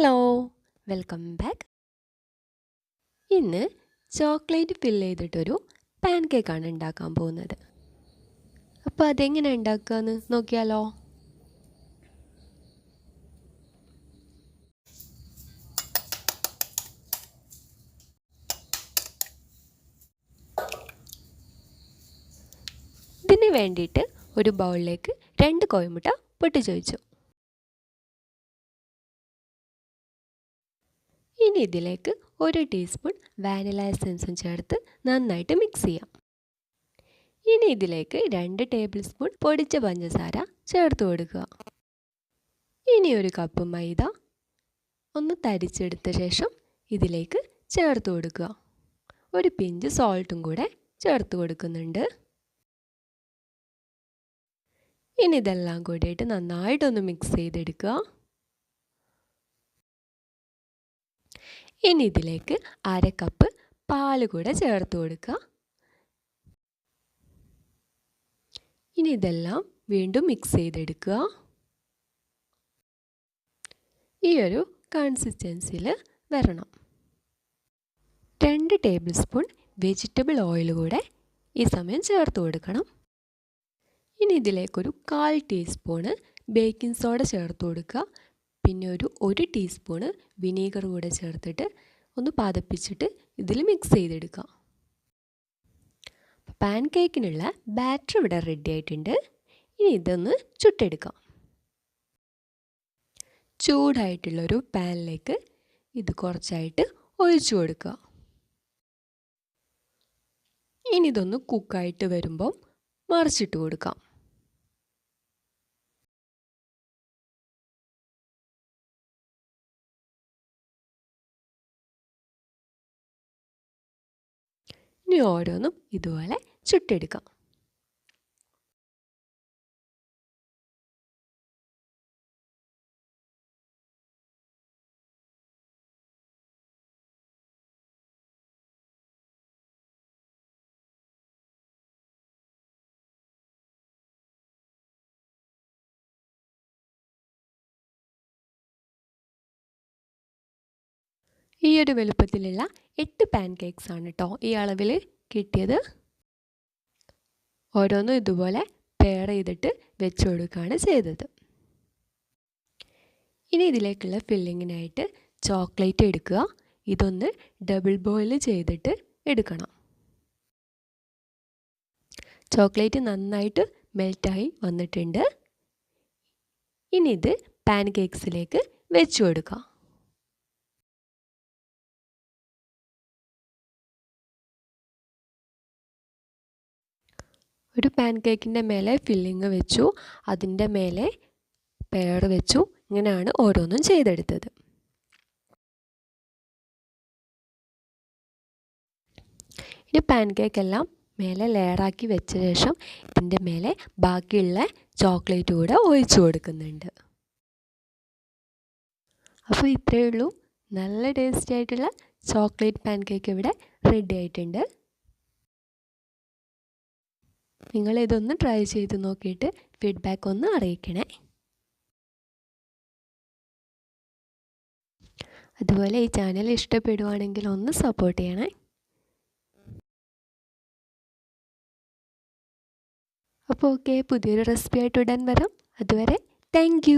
Hello welcome back. ഇന്ന് chocolate fill ചെയ്തിട്ടൊരു pan കേക്കാണ് ഉണ്ടാക്കാൻ പോകുന്നത്. അപ്പോൾ അതെങ്ങനെ ഉണ്ടാക്കുകയെന്ന് നോക്കിയാലോ? ഇതിന് വേണ്ടിയിട്ട് ഒരു ബൗളിലേക്ക് രണ്ട് കോയമുട്ട പൊട്ടിച്ചൊഴിച്ചു. ഇനി ഇതിലേക്ക് ഒരു ടീസ്പൂൺ വാനില എസൻസും ചേർത്ത് നന്നായിട്ട് മിക്സ് ചെയ്യാം. ഇനി ഇതിലേക്ക് രണ്ട് ടേബിൾ സ്പൂൺ പൊടിച്ച പഞ്ചസാര ചേർത്ത് കൊടുക്കുക. ഇനി ഒരു കപ്പ് മൈദ ഒന്ന് തരിച്ചെടുത്ത ശേഷം ഇതിലേക്ക് ചേർത്ത് കൊടുക്കുക. ഒരു പിഞ്ച് സോൾട്ടും കൂടെ ചേർത്ത് കൊടുക്കുന്നുണ്ട്. ഇനി ഇതെല്ലാം കൂടിയിട്ട് നന്നായിട്ടൊന്ന് മിക്സ് ചെയ്തെടുക്കുക. ഇനി ഇതിലേക്ക് അര കപ്പ് പാൽ കൂടെ ചേർത്ത് കൊടുക്കുക ഇനി ഇതെല്ലാം വീണ്ടും മിക്സ് ചെയ്തെടുക്കുക. ഈ ഒരു കൺസിസ്റ്റൻസിയിൽ വരണം. രണ്ട് ടേബിൾ സ്പൂൺ വെജിറ്റബിൾ ഓയിൽ കൂടെ ഈ സമയം ചേർത്ത് കൊടുക്കണം. ഇനി ഇതിലേക്കൊരു കാൽ ടീസ്പൂണ് ബേക്കിംഗ് സോഡ ചേർത്ത് കൊടുക്കുക. പിന്നെ ഒരു ഒരു ടീസ്പൂണ് വിനീഗർ കൂടെ ചേർത്തിട്ട് ഒന്ന് പതപ്പിച്ചിട്ട് ഇതിൽ മിക്സ് ചെയ്തെടുക്കുക പാൻ കേക്കിനുള്ള ബാറ്റർ ഇവിടെ റെഡി ആയിട്ടുണ്ട്. ഇനി ഇതൊന്ന് ചുട്ടെടുക്കാം. ചൂടായിട്ടുള്ളൊരു പാനിലേക്ക് ഇത് കുറച്ചായിട്ട് ഒഴിച്ചു കൊടുക്കുക. ഇനി ഇതൊന്ന് കുക്കായിട്ട് വരുമ്പം മറിച്ചിട്ട് കൊടുക്കാം. ഇനി ഓരോന്നും ഇതുപോലെ ചുട്ടെടുക്കാം. ഈ ഒരു വലുപ്പത്തിലുള്ള എട്ട് പാൻ ആണ് കേട്ടോ ഈ അളവിൽ കിട്ടിയത്. ഓരോന്നും ഇതുപോലെ പെയർ ചെയ്തിട്ട് വെച്ച് കൊടുക്കുകയാണ് ചെയ്തത്. ഇനി ഇതിലേക്കുള്ള ഫില്ലിങ്ങിനായിട്ട് ചോക്ലേറ്റ് എടുക്കുക. ഇതൊന്ന് ഡബിൾ ബോയിൽ ചെയ്തിട്ട് എടുക്കണം. ചോക്ലേറ്റ് നന്നായിട്ട് മെൽറ്റായി വന്നിട്ടുണ്ട്. ഇനി ഇത് പാൻ കേക്ക്സിലേക്ക് വെച്ച് കൊടുക്കാം. ഒരു പാൻ കേക്കിന്റെ മേലെ ഫില്ലിങ് വെച്ചു അതിന്റെ മേലെ പെയർ വെച്ചു. ഇങ്ങനെയാണ് ഓരോന്നും ചെയ്തെടുത്തത്. ഇനി പാൻ കേക്കെല്ലാം മേലെ ലെയറാക്കി വെച്ച ശേഷം ഇതിന്റെ മേലെ ബാക്കിയുള്ള ചോക്ലേറ്റ് കൂടെ ഒഴിച്ചു കൊടുക്കുന്നുണ്ട്. അപ്പോൾ ഇത്രയേ ഉള്ളൂ. നല്ല ടേസ്റ്റി ആയിട്ടുള്ള ചോക്ലേറ്റ് പാൻ കേക്ക് ഇവിടെ റെഡി ആയിട്ടുണ്ട്. നിങ്ങൾ ഇതൊന്ന് ട്രൈ ചെയ്ത് നോക്കിയിട്ട് ഫീഡ്ബാക്ക് ഒന്ന് അറിയിക്കണേ. അതുപോലെ ഈ ചാനൽ ഇഷ്ടപ്പെടുവാണെങ്കിൽ ഒന്ന് സപ്പോർട്ട് ചെയ്യണേ. അപ്പോൾ ഓക്കെ പുതിയൊരു റെസിപ്പി ആയിട്ട് ഉടൻ വരാം. അതുവരെ താങ്ക്